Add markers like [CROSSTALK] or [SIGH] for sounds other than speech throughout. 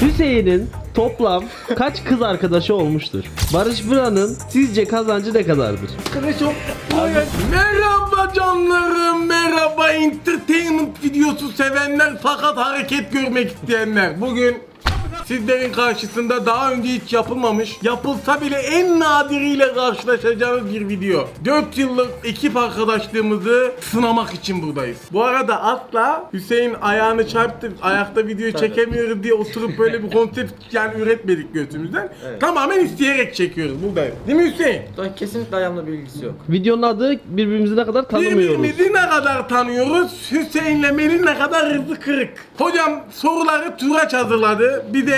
Hüseyin'in toplam kaç kız arkadaşı olmuştur? Barış Bıra'nın sizce kazancı ne kadardır? Merhaba canlarım, merhaba entertainment videosu sevenler fakat hareket görmek isteyenler. Bugün sizlerin karşısında daha önce hiç yapılmamış, yapılsa bile en nadiriyle karşılaşacağınız bir video. 4 yıllık ekip arkadaşlığımızı sınamak için buradayız. Bu arada asla Hüseyin ayağını çarptı, ayakta video çekemiyoruz diye oturup böyle bir konsept [LAUGHS] yani üretmedik götümüzden. Tamamen isteyerek çekiyoruz buradayız. Değil mi Hüseyin? Kesinlikle ayağımla bir ilgisi yok. Videonun adı birbirimizi ne kadar tanımıyoruz. Birbirimizi ne kadar tanıyoruz? Hüseyin'le Melih ne kadar hızlı kırık. Hocam soruları Turaç hazırladı. Bir de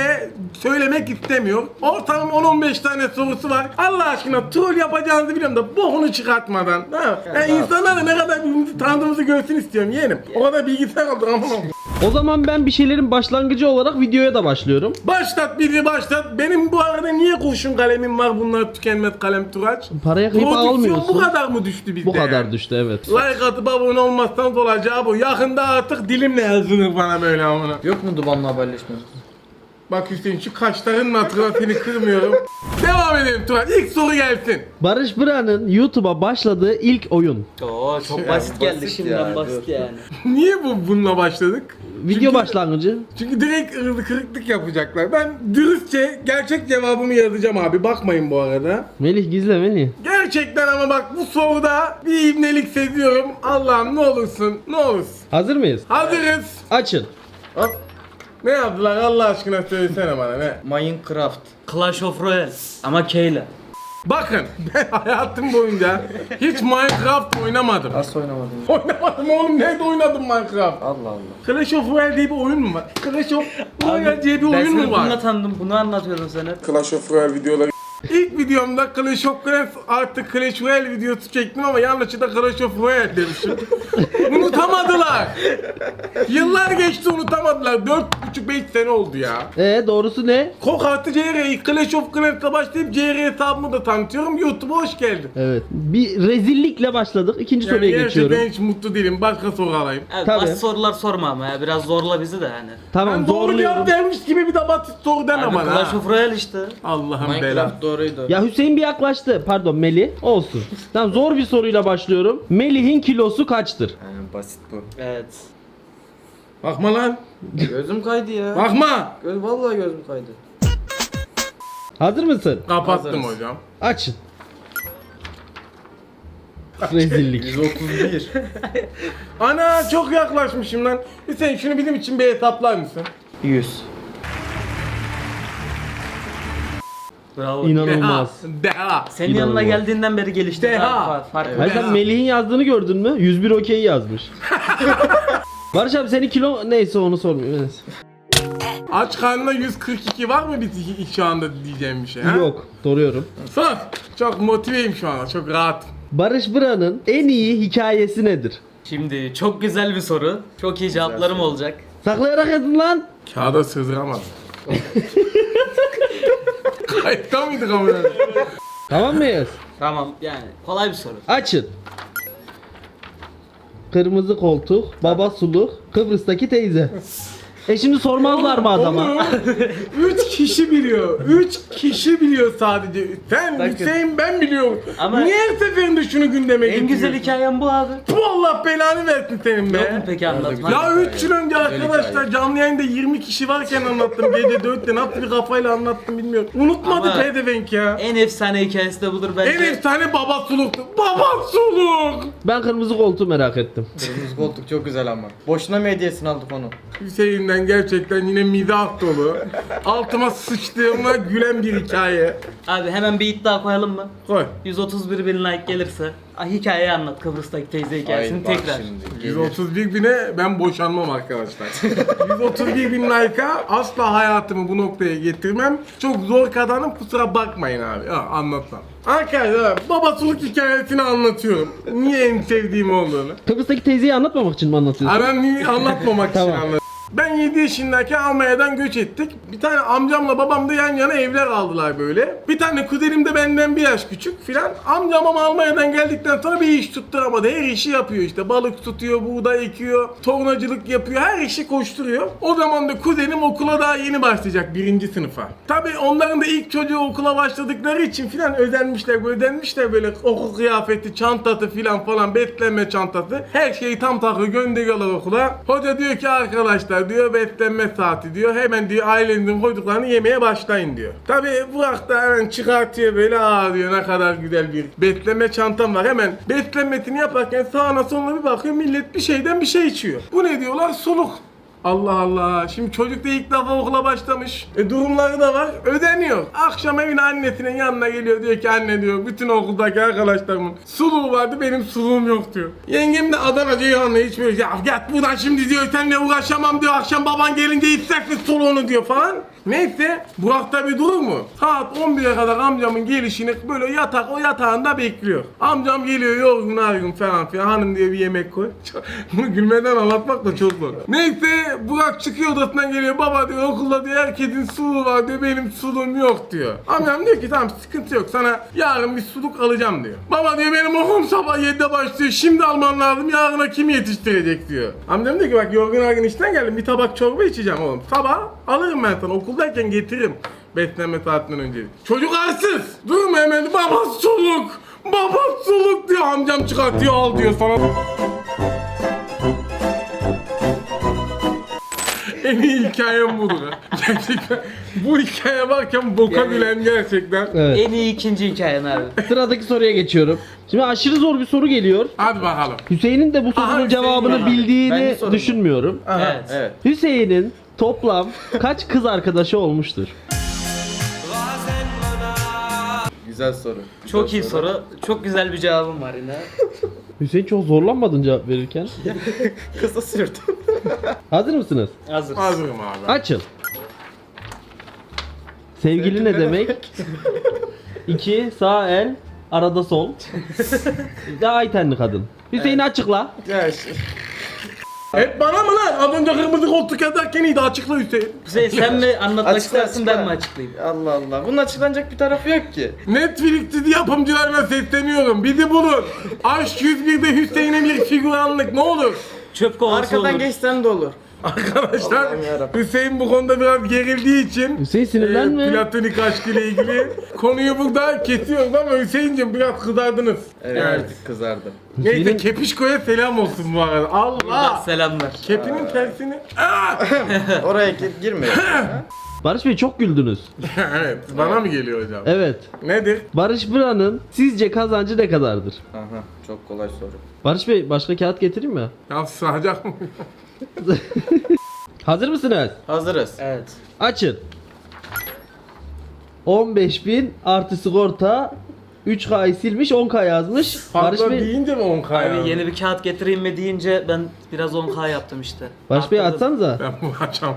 söylemek istemiyor. Ortalama 10-15 tane sorusu var. Allah aşkına troll yapacağınızı biliyorum da bokunu çıkartmadan. Ha? Yani insanlar da ne kadar birbirimizi tanıdığımızı görsün istiyorum yeğenim. O kadar bilgisayar aldık ama. O zaman ben bir şeylerin başlangıcı olarak videoya da başlıyorum. Başlat bizi başlat. Benim bu arada niye kurşun kalemim var bunlar tükenmez kalem Turaç? Paraya kıyıp Prodüksiyon almıyorsun. bu kadar mı düştü bizde? Bu kadar düştü evet. Like atıp abone olmazsanız olacağı bu. Yakında artık dilimle yazılır bana böyle amına. Yok mu dumanla haberleşme? Bak Hüseyin şu kaşların hatırına seni kırmıyorum. [LAUGHS] Devam edelim Turan. İlk soru gelsin. Barış Bıra'nın YouTube'a başladığı ilk oyun. Oo çok Şey, basit geldi basit şimdiden ya, basit dur. yani. [LAUGHS] Niye bu bununla başladık? Video Çünkü- başlangıcı. Çünkü direkt ırdı kırıklık yapacaklar. Ben dürüstçe gerçek cevabımı yazacağım abi. Bakmayın bu arada. Melih gizle Melih. Gerçekten ama bak bu soruda bir ibnelik seziyorum. Allah'ım ne olursun. Ne olursun. Hazır mıyız? Hazırız. Açın. Hop. Ne yaptılar Allah aşkına söylesene bana ne? Minecraft. Clash of Royale ama K ile. Bakın ben hayatım boyunca hiç Minecraft oynamadım. Nasıl oynamadın? Oynamadım oğlum nerede oynadım Minecraft? Allah Allah. Clash of Royale diye bir oyun mu var? Clash of Royale diye bir ben oyun seni mu var? bununla tanıdım bunu anlatıyordun sen hep. Clash of Royale videoları İlk videomda Clash of Clans artı Clash Royale videosu çektim ama yanlışlıkla Clash of Royale demişim. [LAUGHS] unutamadılar. Yıllar geçti unutamadılar. 4,5-5 sene oldu ya. Ee doğrusu ne? Kok artı CR'yi Clash of Clans'la başlayıp CR hesabımı da tanıtıyorum. YouTube'a hoş geldin. Evet. Bir rezillikle başladık. İkinci Yani soruya geçiyorum. gerçekten hiç mutlu değilim. Başka soru alayım. Abi Tabii. basit sorular sorma ama ya biraz zorla bizi de yani. Tamam Ben doğru zorluyorum. cevap vermiş gibi bir de basit soru deme Abi bana. Clash of Royale işte. Allah'ım bela. Minecraft doğruydu. Ya Hüseyin bir yaklaştı. Pardon Melih. Olsun. Tamam zor bir soruyla başlıyorum. Melih'in kilosu kaçtır? He, basit bu. Evet. Bakma lan. Gözüm kaydı ya. Bakma. Göz vallahi gözüm kaydı. Hazır mısın? Kapattım Hazırız. hocam. Açın. Rezillik. 131. Ana çok yaklaşmışım lan. Hüseyin şunu bizim için bir hesaplar mısın? 100. Bravo. İnanılmaz. Deha. Deha. Senin yanına İnanılmaz. geldiğinden beri gelişti. Deha. Fark, fark Hayır sen Melih'in yazdığını gördün mü? 101 okey yazmış. [LAUGHS] Barış abi senin kilo neyse onu sormuyorum. Neyse. Aç karnına 142 var mı bir şu anda diyeceğim bir şey ha? Yok. Soruyorum. Sor. Çok motiveyim şu anda. Çok rahatım. Barış Bıra'nın en iyi hikayesi nedir? Şimdi çok güzel bir soru. Çok iyi cevaplarım olacak. Saklayarak yazın lan. Kağıda sığdıramadım. [LAUGHS] Kayıtta mıydık ama? Tamam mıyız? Tamam yani kolay bir soru. Açın. Kırmızı koltuk, baba suluk, Kıbrıs'taki teyze. E şimdi sormazlar mı adama? Onu 3 kişi biliyor. 3 kişi biliyor sadece. Sen Bakın. Hüseyin ben biliyorum. Ama- Niye her seferinde şunu gündeme En güzel getiriyorsun? hikayem bu abi. Bu Allah belanı versin senin be. Yok mu peki anlatmak? Ya 3 yıl önce arkadaşlar canlı yayında 20 kişi varken anlattım gece 4'te nasıl bir kafayla anlattım bilmiyorum. Unutmadı Ama- pedevenk ya. En efsane hikayesi de budur bence. En efsane baba suluktu. Baba suluk. Ben kırmızı koltuğu merak ettim. Kırmızı koltuk çok güzel ama. Boşuna mı hediyesini aldık onu? Hüseyin'den gerçekten yine mizah dolu. Altıma sıçtığımda gülen bir hikaye. Abi hemen bir iddia koyalım mı? Koy. 131 bin like gelirse ah, hikayeyi anlat Kıbrıs'taki teyze hikayesini bak tekrar. şimdi, gelir. 131 bine ben boşanmam arkadaşlar. [LAUGHS] 131 bin like'a asla hayatımı bu noktaya getirmem. Çok zor kazanım kusura bakmayın abi. Ha, anlatmam. Arkadaşlar babasuluk hikayesini anlatıyorum. Niye en sevdiğim olduğunu. Kıbrıs'taki teyzeyi anlatmamak için mi anlatıyorsun? Ha, ben niye anlatmamak [LAUGHS] için Tamam. anlatıyorum. Ben 7 yaşındayken Almanya'dan göç ettik. Bir tane amcamla babam da yan yana evler aldılar böyle. Bir tane kuzenim de benden bir yaş küçük filan. Amcam ama Almanya'dan geldikten sonra bir iş tutturamadı. Her işi yapıyor işte. Balık tutuyor, buğday ekiyor, tornacılık yapıyor. Her işi koşturuyor. O zaman da kuzenim okula daha yeni başlayacak birinci sınıfa. Tabii onların da ilk çocuğu okula başladıkları için filan özenmişler, ödenmişler böyle okul kıyafeti, çantası filan falan, beslenme çantası. Her şeyi tam takı gönderiyorlar okula. Hoca diyor ki arkadaşlar diyor beslenme saati diyor. Hemen diyor ailenizin koyduklarını yemeye başlayın diyor. Tabii Burak da hemen çıkartıyor böyle aa diyor ne kadar güzel bir beslenme çantam var. Hemen beslenmesini yaparken sağına soluna bir bakıyor millet bir şeyden bir şey içiyor. Bu ne diyorlar? Soluk. Allah Allah. Şimdi çocuk da ilk defa okula başlamış. E durumları da var. Ödeniyor. Akşam evine annesinin yanına geliyor diyor ki anne diyor bütün okuldaki arkadaşlarımın suluğu vardı benim suluğum yok diyor. Yengem de Adana Ceyhan'la hiç böyle ya git buradan şimdi diyor seninle uğraşamam diyor. Akşam baban gelince içeceksin suluğunu diyor falan. Neyse Burak'ta bir durur mu? Saat 11'e kadar amcamın gelişini böyle yatak o yatağında bekliyor. Amcam geliyor yorgun argın falan filan hanım diye bir yemek koy. [LAUGHS] Bunu gülmeden anlatmak da çok zor. Neyse Burak çıkıyor odasından geliyor baba diyor okulda diyor herkesin suluğu var diyor benim suluğum yok diyor. Amcam diyor ki tamam sıkıntı yok sana yarın bir suluk alacağım diyor. Baba diyor benim okulum sabah 7'de başlıyor şimdi alman lazım yarına kim yetiştirecek diyor. Amcam diyor ki bak yorgun argın işten geldim bir tabak çorba içeceğim oğlum. Sabah alırım ben sana okuldayken getiririm. Beslenme saatinden önce. Çocuk arsız. Durma hemen baba suluk. Baba suluk diyor amcam çıkartıyor al diyor sana. En iyi hikayem budur. Gerçekten bu hikaye varken boka gülen gerçekten. Evet. En iyi ikinci hikayen abi. Sıradaki soruya geçiyorum. Şimdi aşırı zor bir soru geliyor. Hadi bakalım. Hüseyin'in de bu sorunun Hüseyin cevabını. Ben bildiğini düşünmüyorum. Evet. Evet. Hüseyin'in toplam kaç kız arkadaşı olmuştur? Güzel soru. Çok Güzel iyi soru. Çok güzel bir cevabım var yine. [LAUGHS] Hüseyin çok zorlanmadın cevap verirken. [LAUGHS] Kısa sürdü. [LAUGHS] Hazır mısınız? Hazır. Hazırım abi. Açın. Sevgili ne demek? İki sağ el, arada sol. Daha ay tenli kadın. Hüseyin açıkla. şey- Hep bana mı lan? Az önce kırmızı koltuk yazarken iyiydi açıkla Hüseyin. Hüseyin sen mi anlatmak Açıkla, istersin ben açıkla. mi açıklayayım? Allah Allah. Bunun açıklanacak bir tarafı yok ki. Netflix dizi yapımcılarına sesleniyorum. Bizi bulun. Aşk 101'de Hüseyin'e bir figüranlık ne olur. Çöp kovası Arkadan olur. geçsen de olur. Arkadaşlar Allah'ım yarabbim. Hüseyin bu konuda biraz gerildiği için Hüseyin e, sinirlenme. platonik aşk ile ilgili [LAUGHS] konuyu burada kesiyoruz ama Hüseyin'cim biraz kızardınız. Evet, artık kızardım. Neyse Hüseyin'in- Kepişko'ya selam olsun bu arada. Allah! selamlar. Kepinin tersini... Aa! [LAUGHS] Oraya gi- girmiyor. [LAUGHS] Barış Bey çok güldünüz. evet, bana mı geliyor hocam? Evet. Nedir? Barış Bıra'nın sizce kazancı ne kadardır? Aha çok kolay soru. Barış Bey başka kağıt getireyim mi? Ya sığacak mı? [LAUGHS] Hazır mısınız? Hazırız. Evet. Açın. 15.000 artı sigorta 3K'yı silmiş 10K yazmış. Barış Bey, deyince mi 10 kaya? Abi yeni bir kağıt getireyim mi deyince ben biraz 10k yaptım işte. Barış Bey Atladım. atsanıza. Ben bunu açamam.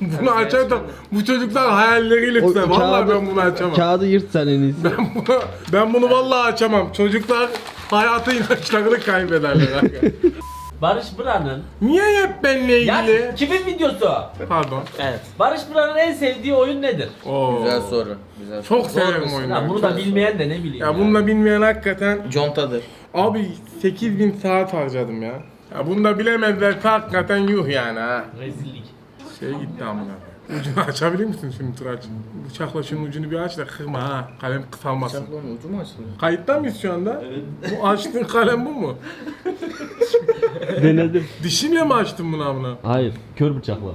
Bunu açarsam bu çocuklar hayalleriyle O. Vallahi kağıdı- ben bunu açamam. Kağıdı yırt sen en iyisi. Ben bunu, ben bunu vallahi açamam. Çocuklar hayatı inançlarını kaybederler. [LAUGHS] Barış Bıra'nın Niye hep benimle Ya ilgili? kimin videosu? Pardon. Evet. Barış Bıra'nın en sevdiği oyun nedir? Oo. Güzel soru. Güzel soru. Çok severim Zor soru. oyunu. Ya bunu da bilmeyen de ne bileyim. Ya bunu da bilmeyen hakikaten Contadır. abi 8000 saat harcadım ya. Ya bunu da bilemezlerse hakikaten yuh yani ha. Rezillik. Şey gitti amına. Ucunu açabilir misin şimdi Turaç? Bıçakla şunun ucunu bir aç da kırma ha. Kalem kısalmasın. Bıçakların ucu mu açılıyor? Kayıtta mıyız şu anda? Bu açtığın kalem bu mu? [LAUGHS] Denedim. Dişimle mi açtın bunu amına? Hayır, kör bıçakla.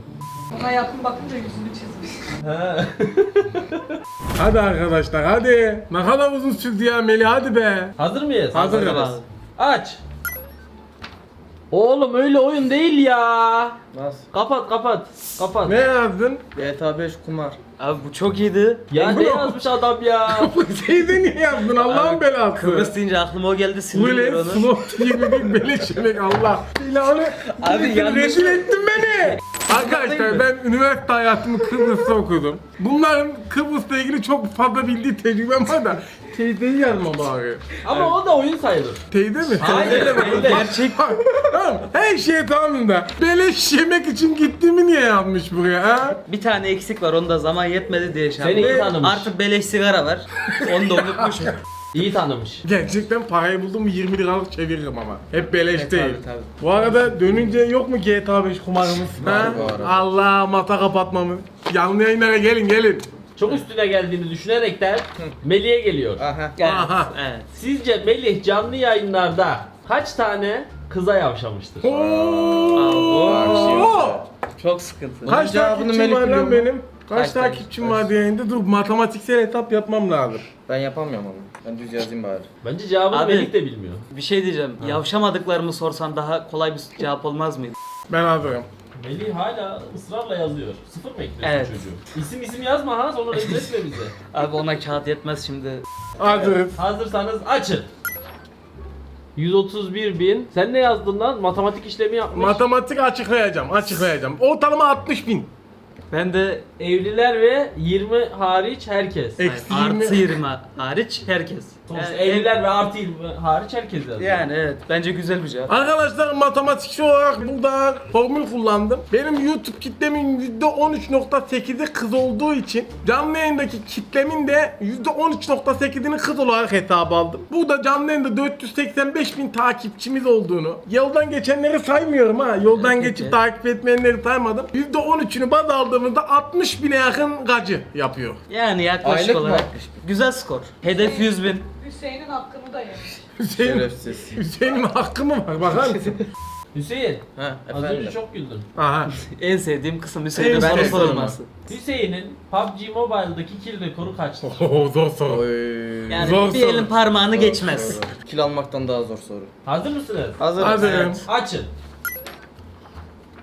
Hayatım bakınca yüzünü çizmiş. [LAUGHS] Hadi arkadaşlar hadi. Ne kadar uzun sürdü ya Melih hadi be. Hazır mıyız? Hazırız. Aç. Oğlum öyle oyun değil ya. Nasıl? Kapat kapat. Kapat. Ne yazdın? GTA 5 kumar. Abi bu çok iyiydi. Ya ne yazmış adam ya? [LAUGHS] Bu şeyde niye yazdın Allah'ın belası? Kıbrıs deyince aklıma o geldi sinirler Böyle onu. slot 21 beleş yemek Allah. İlanı. Abi Abi yanlış- Rezil ettin beni. Arkadaşlar ben üniversite hayatımı Kıbrıs'ta okudum. Bunların Kıbrıs'la ilgili çok fazla bildiği tecrübem var da teyzeyi yazma bari. Ama o da oyun sayılır. Teyze mi? Hayır, teyze. Gerçek. tamam her şey tamam da beleş yemek için gittiğimi niye yazmış buraya ha? Bir tane eksik var onda zaman yetmedi diye şey Seni iyi tanımış. Artık beleş sigara var. Onu da unutmuşum. [LAUGHS] İyi tanımış. Gerçekten parayı buldum mu 20 liralık çeviririm ama. Hep beleş Evet, değil. tabii, tabii. Bu arada dönünce yok mu GTA 5 kumarımız? Ha? Allah mata kapatmamız. Canlı yayınlara gelin gelin. Çok üstüne geldiğini düşünerekten Melih'e geliyor. Aha. Evet. Aha. evet. Sizce Melih canlı yayınlarda kaç tane kıza yavşamıştır? Oo! Çok sıkıntı. Kaç cevabını takipçim Melih var lan mu? benim? Kaç, Kaç takipçim kaç? var yayında? Dur matematiksel hesap yapmam lazım. Ben yapamıyorum onu. Ben düz yazayım bari. Bence cevabını Abi- Melih de bilmiyor. Bir şey diyeceğim. Yavşamadıklarımı sorsan daha kolay bir cevap olmaz mıydı? Ben hazırım. Melih hala ısrarla yazıyor. Sıfır mı ekliyorsun Evet. çocuğu? İsim isim yazma ha sonra rezil [LAUGHS] etme bizi. Abi ona kağıt yetmez şimdi. Hazırız. Hazırsanız açın. 131 bin. Sen ne yazdın lan? Matematik işlemi yapmış. Matematik açıklayacağım, açıklayacağım. Ortalama 60 bin. Ben de Evliler ve 20 hariç herkes. Eksi artı 20. 20 hariç herkes. Sonuçta Yani, evliler ve artı 20 hariç herkes yazıyor. yani evet bence güzel bir cevap. Arkadaşlar matematikçi olarak burada formül kullandım. Benim YouTube kitlemin %13.8'i kız olduğu için canlı yayındaki kitlemin de %13.8'ini kız olarak hesaba aldım. Burada canlı yayında 485 bin takipçimiz olduğunu, yoldan geçenleri saymıyorum ha, yoldan [LAUGHS] geçip takip etmeyenleri saymadım. %13'ünü baz aldığımızda 60 bine yakın gacı yapıyor. Yani yaklaşık Aylık mı olarak 60 bin? güzel skor. Hedef 100 bin. Hüseyin'in hakkını da yemiş. Hüseyin, Şerefsiz. Hüseyin'in hakkı mı var bakar mısın? Hüseyin. Ha Az efendim. önce çok güldün. Aha. [LAUGHS] En sevdiğim kısım Hüseyin'in En soru sorulması. Hüseyin'in PUBG Mobile'daki kill rekoru kaçtır? [LAUGHS] Oho zor soru. Oy. Yani Zor bir soru. elin parmağını geçmez. Soru. Kil almaktan daha zor soru. Hazır mısınız? Hazır. Hazırım. Açın.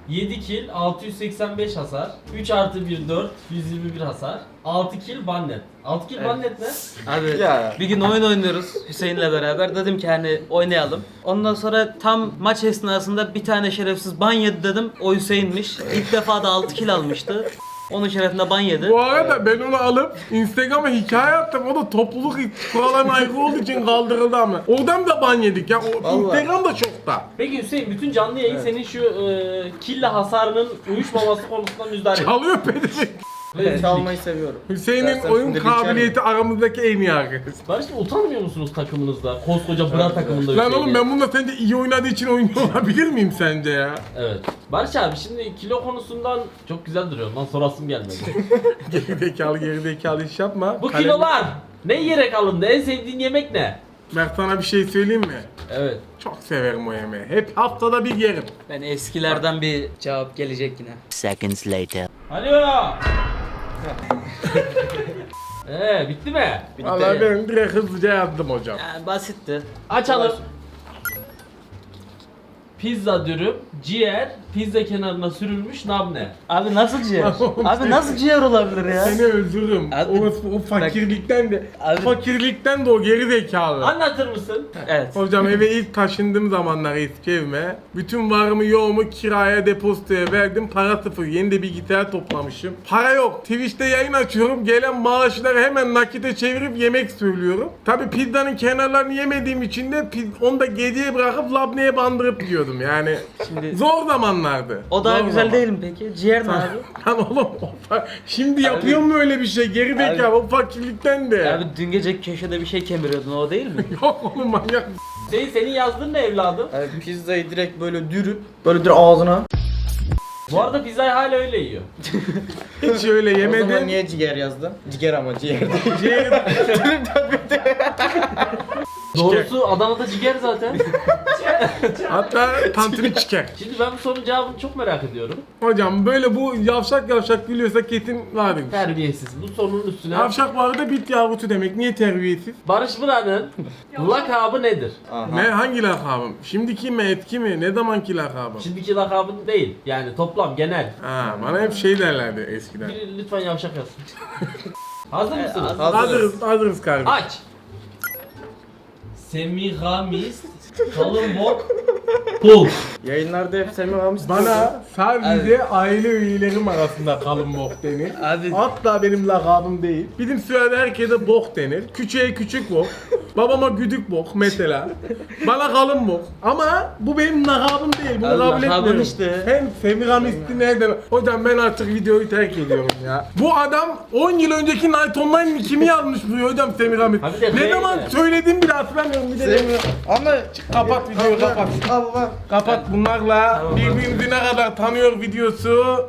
7 kill, 685 hasar. 3 artı 1 4, 121 hasar. 6 kill bannet. 6 kill Evet. bannet ne? Abi Ya. bir gün oyun oynuyoruz Hüseyin'le beraber. Dedim ki hani oynayalım. Ondan sonra tam maç esnasında bir tane şerefsiz ban yedi dedim. O Hüseyin'miş. İlk defa da 6 kill almıştı. Onun şerefine ban yedi. Bu arada ben onu alıp Instagram'a hikaye attım. O da topluluk kurallarına aykırı olduğu için kaldırıldı ama. Oradan da ban yedik ya. O Vallahi. Instagram da şokta. Peki Hüseyin bütün canlı yayın senin şu e, kille hasarının uyuşmaması konusunda müdahale. Çalıyor pedemek. Ben çalmayı seviyorum. Hüseyin'in Dersen oyun şimdi bir kabiliyeti aramızdaki en iyi arkadaş. Barış Bey, utanmıyor musunuz takımınızda? Koskoca Bra takımında Lan Hüseyin'i. oğlum ben bunda sence iyi oynadığı için oynuyor olabilir miyim sence ya? Evet. Barış abi şimdi kilo konusundan çok güzel duruyor. Lan sorasım gelmedi. [LAUGHS] Gerizekalı gerizekalı iş yapma. Bu Kalem- kilolar ne yiyerek alındı? En sevdiğin yemek ne? Ben sana bir şey söyleyeyim mi? Evet. Çok severim o yemeği. Hep haftada bir yerim. Ben eskilerden bir cevap gelecek yine. seconds later. Alo. Eee [LAUGHS] bitti mi? Bitti. Vallahi ben direkt hızlıca yazdım hocam. Yani basitti. Açalım. Pizza dürüm, ciğer, pizza kenarına sürülmüş nabne. Abi nasıl ciğer? [LAUGHS] Abi nasıl ciğer olabilir ya? Seni özürüm. Abi- o, o fakirlikten de Abi- fakirlikten de o geri zekalı. Anlatır mısın? Evet. Hocam eve ilk taşındığım zamanlar eski evime bütün varımı yoğumu kiraya depozitoya verdim para sıfır yeni de bilgisayar toplamışım para yok Twitch'te yayın açıyorum gelen maaşları hemen nakite çevirip yemek söylüyorum Tabi pizzanın kenarlarını yemediğim için de piz- onu da geceye bırakıp labneye bandırıp yiyordum yani Şimdi zor zamanlardı o daha Zor güzel zaman. değil mi peki? Ciğer ne abi? [LAUGHS] Lan oğlum o fa- şimdi yapıyor mu öyle bir şey geri zekalı o fakirlikten de Abi dün gece köşede bir şey kemiriyordun o değil mi? [LAUGHS] Yok oğlum manyak Hüseyin senin yazdığın ne evladım? Abi pizzayı direkt böyle dürüp böyle direkt ağzına. Bu arada pizzayı hala öyle yiyor. [LAUGHS] hiç öyle O zaman yemedim niye ciğer yazdın? Ciğer ama ciğer değil. Ciğer- Doğrusu Adana'da ciğer zaten. [LAUGHS] Hatta tantuni çıkar. Şimdi ben bu sorunun cevabını çok merak ediyorum. Hocam böyle bu yavşak yavşak gülüyorsa kesin vardır. Terbiyesiz. Bu sorunun üstüne. Yavşak bu arada bit yavrusu demek. Niye terbiyesiz? Barış Bıra'nın lakabı nedir? Aha. Ne hangi lakabım? Şimdiki mi etki mi? Ne zamanki lakabım? Şimdiki lakabın değil. Yani toplam genel. Ha, bana hep şey derlerdi eskiden. Biri lütfen yavşak yazsın. [LAUGHS] Hazır mısınız? Hazırız. Hazırız, hazırız kardeşim. Aç. Semiramis, [LAUGHS] kalın bok, pul. Yayınlarda hep Semih Hamis Bana sadece aile üyelerim arasında kalın bok denir. Abi- Hatta benim lakabım değil. Bizim sürede herkese bok denir. Küçüğe küçük bok. Babama güdük bok mesela. Bana kalın bok. Ama bu benim lakabım değil. Bunu Abi kabul etmiyorum. işte. Hem Semiramis'i nereden? Hocam ben artık videoyu terk ediyorum ya. Bu adam 10 yıl önceki Night Online kimi yazmış bu hocam Semiramis? Abi de Ne zaman mi? söyledim bile hatırlamıyorum. Bir de Semih ama Kapat videoyu kapat. Allah. Kapat bunlarla birbirimizi ne kadar tanıyor videosu